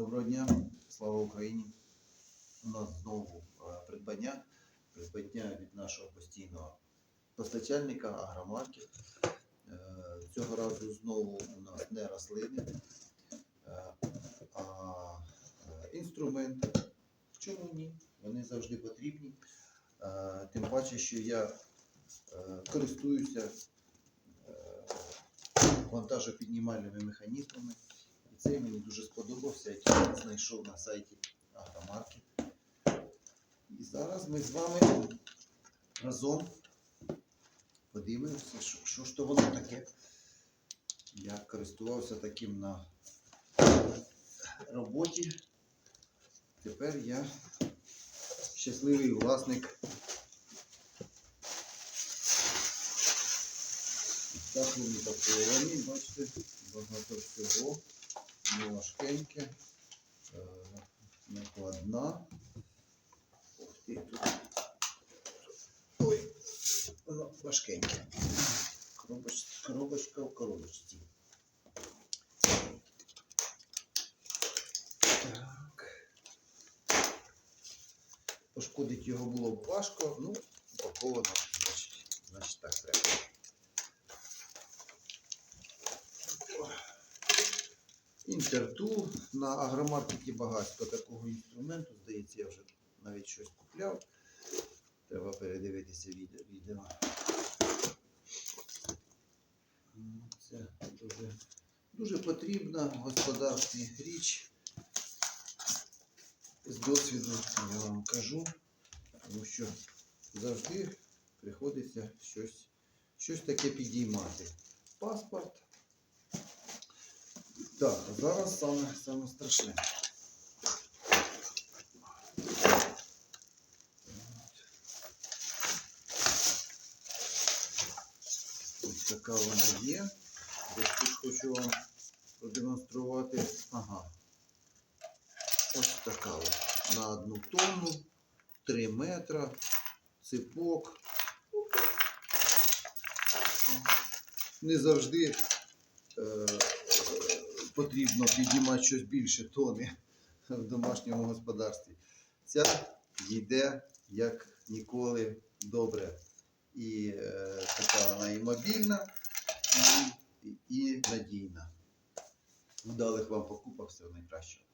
Доброго дня, слава Україні. У нас знову е, придбання, придбання від нашого постійного постачальника Агромаркет. Е, Цього разу знову у нас не рослини, е, а інструменти. Чому ні? Вони завжди потрібні. Тим паче, що я користуюся вантажопіднімальними механізмами. Цей мені дуже сподобався, який я знайшов на сайті Агромаркет. І зараз ми з вами разом подивимося, що, що ж то воно таке. Я користувався таким на роботі. Тепер я щасливий власник. Так вони запаковані, бачите, багато всього, важкеньке, накладна. Ой, воно важкеньке. Коробочка в коробочці. Так. Пошкодити його було б важко, ну, упаковано, значить, значить так треба. Інтертул. На агромаркеті багатько такого інструменту. Здається, я вже навіть щось купляв. Треба передивитися відео. Ну, Це дуже, дуже потрібна в річ. З досвіду я вам кажу, тому що завжди приходиться щось, щось таке підіймати. Паспорт. Так, а зараз саме, саме страшне. Ось така вона є. Десь тут хочу вам продемонструвати. Ага. Ось така от. На одну тонну, 3 метра, ципок. Не завжди е, потрібно підіймати щось більше тони в домашньому господарстві. Ця йде як ніколи добре. І е, така вона і мобільна, і, і, надійна. Вдалих вам покупок всього найкращого.